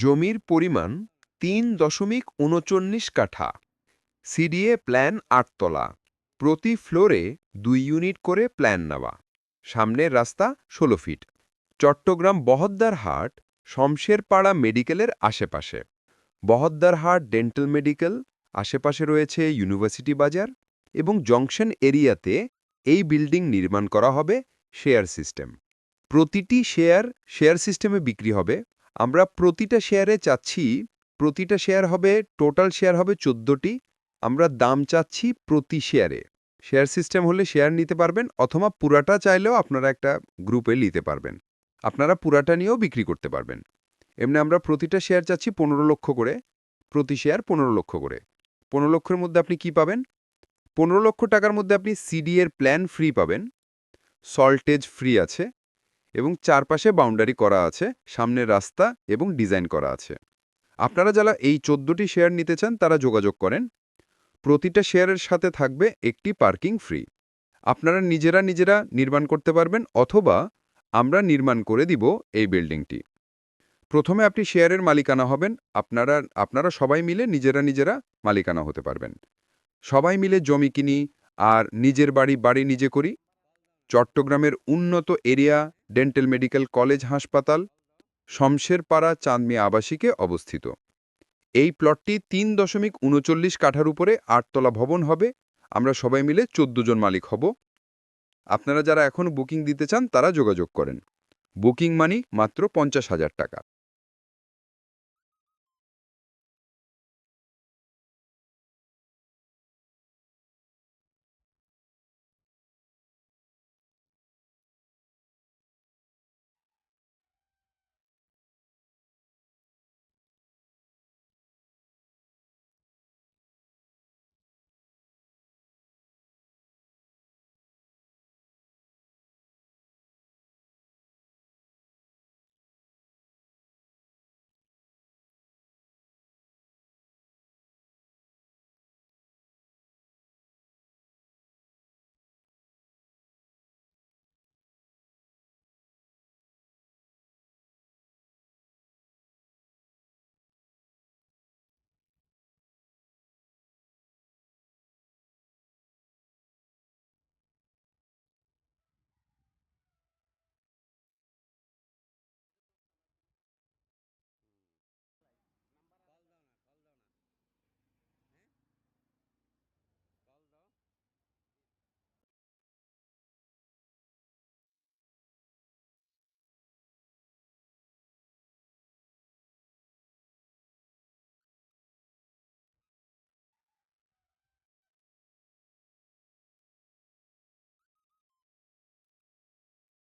জমির পরিমাণ তিন দশমিক উনচল্লিশ কাঠা। সিডিএ প্ল্যান আটতলা। প্রতি ফ্লোরে দুই ইউনিট করে প্ল্যান নেওয়া। সামনের রাস্তা ষোলো ফিট। চট্টগ্রাম বহদ্দার বহদ্দারহাট শমশেরপাড়া মেডিকেলের আশেপাশে। বহদ্দারহাট ডেন্টাল মেডিকেল, আশেপাশে রয়েছে ইউনিভার্সিটি বাজার এবং জংশন এরিয়াতে এই বিল্ডিং নির্মাণ করা হবে শেয়ার সিস্টেম। প্রতিটি শেয়ার শেয়ার সিস্টেমে বিক্রি হবে। আমরা প্রতিটা শেয়ারে চাচ্ছি, প্রতিটা শেয়ার হবে টোটাল শেয়ার হবে চোদ্দোটি, আমরা দাম চাচ্ছি প্রতি শেয়ারে শেয়ার সিস্টেম হলে শেয়ার নিতে পারবেন, অথবা পুরাটা চাইলেও আপনারা একটা গ্রুপে নিতে পারবেন। আপনারা পুরাটা নিয়েও বিক্রি করতে পারবেন। এমনি আমরা প্রতিটা শেয়ার চাচ্ছি পনেরো লক্ষ করে, প্রতি শেয়ার পনেরো লক্ষ করে। পনেরো লক্ষের মধ্যে আপনি কি পাবেন? পনেরো লক্ষ টাকার মধ্যে আপনি সিডি এর প্ল্যান ফ্রি পাবেন। সল্টেজ ফ্রি আছে। এবং চারপাশে বাউন্ডারি করা আছে, সামনে রাস্তা এবং ডিজাইন করা আছে। আপনারা যারা এই চোদ্দোটি শেয়ার নিতে চান, তারা যোগাযোগ করেন। প্রতিটা শেয়ারের সাথে থাকবে একটি পার্কিং ফ্রি আপনারা নিজেরা নিজেরা নির্মাণ করতে পারবেন অথবা আমরা নির্মাণ করে দিব এই বিল্ডিংটি প্রথমে আপনি শেয়ারের মালিকানা হবেন, আপনারা আপনারা সবাই মিলে নিজেরা নিজেরা মালিকানা হতে পারবেন। সবাই মিলে জমি কিনি আর নিজের বাড়ি বাড়ি নিজে করি চট্টগ্রামের উন্নত এরিয়া ডেন্টাল মেডিকেল কলেজ হাসপাতাল, শমশেরপাড়া চাঁদমি আবাসিকে অবস্থিত। এই প্লটটি তিন দশমিক উনচল্লিশ কাঠার উপরে আটতলা ভবন হবে। আমরা সবাই মিলে চোদ্দ জন মালিক হব। আপনারা যারা এখন বুকিং দিতে চান, তারা যোগাযোগ করেন। বুকিং মানি মাত্র পঞ্চাশ হাজার টাকা।